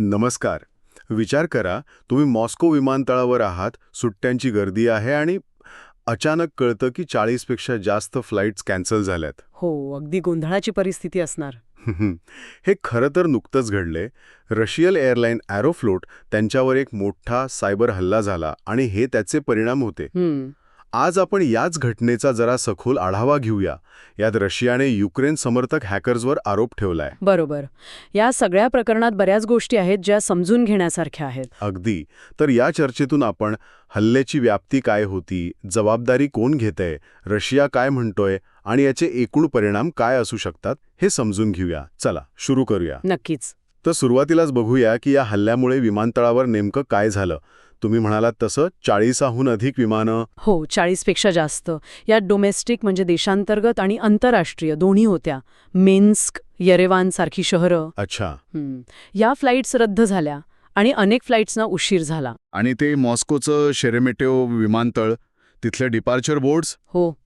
नमस्कार. विचार करा तुम्ही मॉस्को विमानतळावर आहात सुट्ट्यांची गर्दी आहे आणि अचानक कळतं की चाळीसपेक्षा जास्त फ्लाईट्स कॅन्सल झाल्यात. हो अगदी गोंधळाची परिस्थिती असणार. हे खरं तर नुकतंच घडले रशियल एअरलाईन ॲरोफ्लोट त्यांच्यावर एक मोठा सायबर हल्ला झाला आणि हे त्याचे परिणाम होते. आज आपण याच घटनेचा जरा सखोल आढावा घेऊया. यात रशियाने युक्रेन समर्थक हॅकर्सवर आरोप ठेवलाय. बरोबर. या सगळ्या प्रकरणात बऱ्याच गोष्टी आहेत ज्या समजून घेण्यासारख्या आहेत. अगदी. तर या चर्चेतून आपण हल्ल्याची व्याप्ती काय होती जबाबदारी कोण घेतंय रशिया काय म्हणतोय आणि याचे एकूण परिणाम काय असू शकतात हे समजून घेऊया. चला सुरू करूया. नक्कीच. तर सुरुवातीलाच बघूया की या हल्ल्यामुळे विमानतळावर नेमकं काय झालं. तुम्ही म्हणालात तसं चाळीसाहून अधिक विमानं. हो चाळीसपेक्षा जास्त. यात डोमेस्टिक म्हणजे देशांतर्गत आणि आंतरराष्ट्रीय दोन्ही होत्या. मेन्स्क येरेवान सारखी शहरं. अच्छा. हम्म. या फ्लाईट्स रद्द झाल्या आणि अनेक फ्लाईट्सना उशीर झाला. आणि ते मॉस्कोचं शेरेमेटेओ विमानतळ तिथले डिपार्चर बोर्ड्स? हो.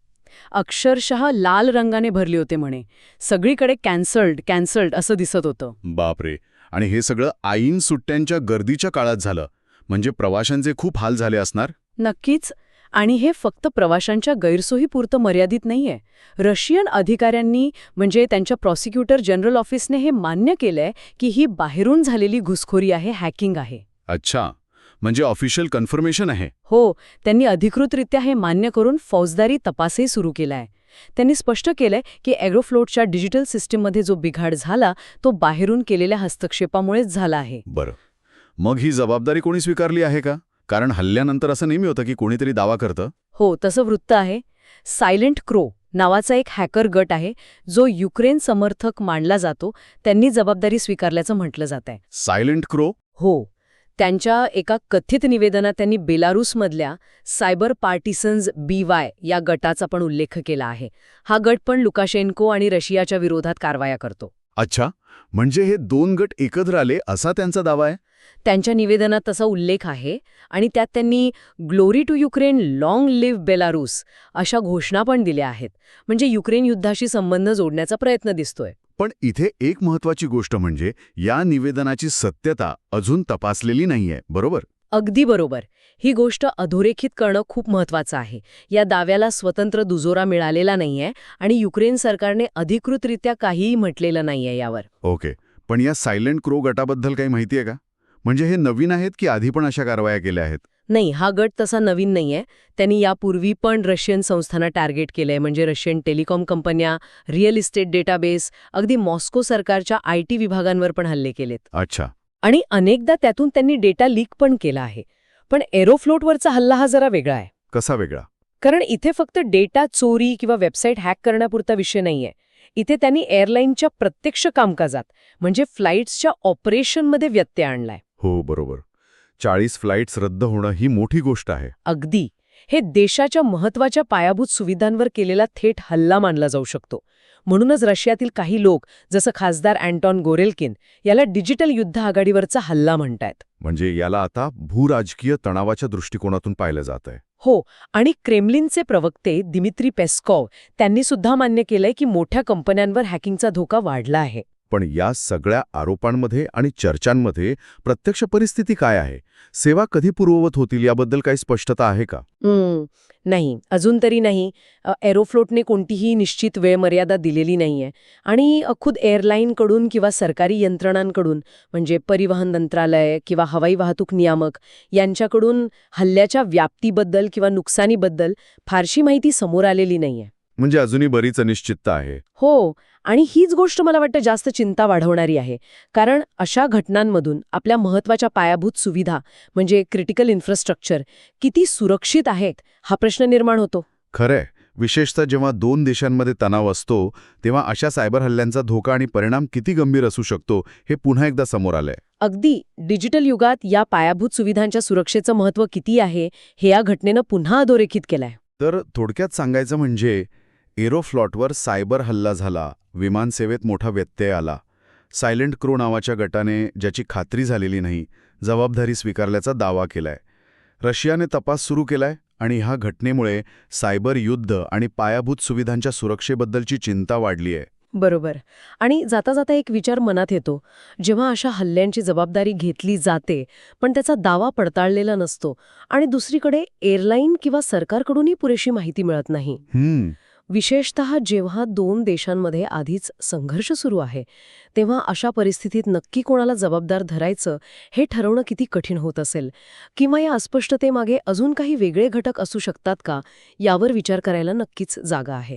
अक्षरशः लाल रंगाने भरले होते म्हणे. सगळीकडे कॅन्सल्ड कॅन्सल्ड असं दिसत होतं. बापरे. आणि हे सगळं आईन सुट्ट्यांच्या गर्दीच्या काळात झालं. म्हणजे प्रवाशांचे खूप हाल झाले असणार? नक्कीच. आणि हे फक्त प्रवाशांच्या गैरसोयीपुरतं मर्यादित नाहीये. रशियन अधिकाऱ्यांनी म्हणजे त्यांच्या प्रॉसिक्युटर जनरल ऑफिसने हे मान्य केलंय की ही बाहेरून झालेली घुसखोरी आहे हॅकिंग आहे. अच्छा. म्हणजे ऑफिशियल कन्फर्मेशन आहे. हो. त्यांनी अधिकृतरित्या हे मान्य करून फौजदारी तपासही सुरू केलाय. त्यांनी स्पष्ट केलंय की ॲग्रोफ्लोटच्या डिजिटल सिस्टीममध्ये जो बिघाड झाला तो बाहेरून केलेल्या हस्तक्षेपामुळेच झाला आहे. बरं. मग ही जबाबदारी कोणी स्वीकारली आहे का? कारण हल्ल्यानंतर असं नेहमी होतं की कोणीतरी दावा करतं. हो तसं वृत्त आहे. सायलेंट क्रो नावाचा एक हॅकर गट आहे जो युक्रेन समर्थक मानला जातो त्यांनी जबाबदारी स्वीकारल्याचं म्हटलं जात आहे. Silent crow? हो त्यांच्या एका कथित निवेदनात त्यांनी बेलारूसमधल्या सायबर पार्टिसन्स बी वाय या गटाचा पण उल्लेख केला आहे. हा गट पण लुकाशेन्को आणि रशियाच्या विरोधात कारवाया करतो. अच्छा म्हणजे हे दोन गट एकत्र आले असा त्यांचा दावा आहे? त्यांच्या निवेदनात तसा उल्लेख आहे आणि त्यात त्यांनी glory to Ukraine long live Belarus अशा घोषणा पण दिल्या आहेत. म्हणजे युक्रेन युद्धाशी संबंध जोडण्याचा प्रयत्न दिसतोय. पण इथे एक महत्वाची गोष्ट म्हणजे या निवेदनाची सत्यता अजून तपासलेली नाहीये बरोबर? अगदी बरोबर. ही गोष्ट अधोरेखित करणं खूप महत्वाचं आहे. या दाव्याला स्वतंत्र दुजोरा मिळालेला नाहीये आणि युक्रेन सरकारने अधिकृतरित्या काहीही म्हटलेलं नाहीये यावर. ओके. पण या सायलेंट क्रो गटाबद्दल काही माहिती आहे का? म्हणजे हे नवीन आहेत की आधी पण अशा कारवाया केल्या आहेत? नाही हा गट तसा नवीन नाहीये. त्यांनी यापूर्वी पण रशियन संस्थांना टार्गेट केलंय. म्हणजे रशियन टेलिकॉम कंपन्या रिअल इस्टेट डेटाबेस अगदी मॉस्को सरकारच्या आय टी विभागांवर पण हल्ले केलेत. अच्छा. आणि अनेकदा त्यातून त्यांनी डेटा लीक पण केला आहे. पण एरोफ्लोटवरचा हल्ला हा जरा वेगळा आहे. कसा वेगळा? कारण इथे फक्त डेटा चोरी किंवा वेबसाईट हॅक करण्यापुरता विषय नाहीये. इथे त्यांनी एअरलाईनच्या प्रत्यक्ष कामकाजात म्हणजे फ्लाईट्सच्या ऑपरेशनमध्ये व्यत्यय आणलाय. हो बरोबर. चाळीस फ्लाईट्स रद्द होणं ही मोठी गोष्ट आहे. अगदी. हे देशाच्या महत्त्वाच्या पायाभूत सुविधांवर केलेला थेट हल्ला मानला जाऊ शकतो. म्हणूनच रशियातील काही लोक जसं खासदार अँटॉन गोरेलकिन याला डिजिटल युद्ध आघाडीवरचा हल्ला म्हणतायत. म्हणजे याला आता भूराजकीय तणावाच्या दृष्टिकोनातून पाहिलं जात आहे. हो आणि क्रेमलिनचे प्रवक्ते दिमित्री पेस्कॉव त्यांनी सुद्धा मान्य केलंय की मोठ्या कंपन्यांवर हॅकिंगचा धोका वाढला आहे. पण या सगळ्या आरोपांमध्ये आणि चर्चांमध्ये प्रत्यक्ष परिस्थिती काय आहे? सेवा कधी पूर्ववत होतील याबद्दल काही स्पष्टता आहे का? नाही. अजून तरी नाही. एरोफ्लोटने कोणतीही निश्चित वेळ मर्यादा दिलेली नाहीये. आणि खुद एअरलाईनकडून किंवा सरकारी यंत्रणांकडून म्हणजे परिवहन मंत्रालय किंवा हवाई वाहतूक नियामक यांच्याकडून हल्ल्याच्या व्याप्तीबद्दल किंवा नुकसानीबद्दल फारशी माहिती समोर आलेली नाहीये. म्हणजे अजूनही बरीच अनिश्चितता आहे. हो. आणि हीच गोष्ट मला वाटतं जास्त चिंता वाढवणारी आहे. कारण अशा घटनांमधून आपल्या महत्त्वाच्या पायाभूत सुविधा म्हणजे क्रिटिकल इन्फ्रास्ट्रक्चर किती सुरक्षित आहेत हा प्रश्न निर्माण होतो. खरंय. विशेषतः जेव्हा दोन देशांमध्ये तणाव असतो तेव्हा अशा सायबर हल्ल्यांचा धोका आणि परिणाम किती गंभीर असू शकतो हे पुन्हा एकदा समोर आलंय. अगदी डिजिटल युगात या पायाभूत सुविधांच्या सुरक्षेचं महत्त्व किती आहे हे या घटनेनं पुन्हा अधोरेखित केलंय. तर थोडक्यात सांगायचं म्हणजे एरोफ्लॉटवर सायबर हल्ला झाला विमानसेवेत मोठा व्यत्यय आला. सायलेंट क्रो नावाच्या गटाने ज्याची खात्री झालेली नाही जबाबदारी स्वीकारल्याचा दावा केलाय. रशियाने तपास सुरू केलाय आणि ह्या घटनेमुळे सायबर युद्ध आणि पायाभूत सुविधांच्या सुरक्षेबद्दलची चिंता वाढली आहे बरोबर. आणि जाता जाता एक विचार मनात येतो जेव्हा अशा हल्ल्यांची जबाबदारी घेतली जाते पण त्याचा दावा पडताळलेला नसतो आणि दुसरीकडे एअरलाईन किंवा सरकारकडूनही पुरेशी माहिती मिळत नाही. विशेषतः जेव्हा दोन देशांमध्ये आधीच संघर्ष सुरू आहे तेव्हा अशा परिस्थितीत नक्की कोणाला जबाबदार धरायचं हे ठरवणं किती कठीण होत असेल? किंवा या अस्पष्टतेमागे अजून काही वेगळे घटक असू शकतात का? यावर विचार करायला नक्कीच जागा आहे.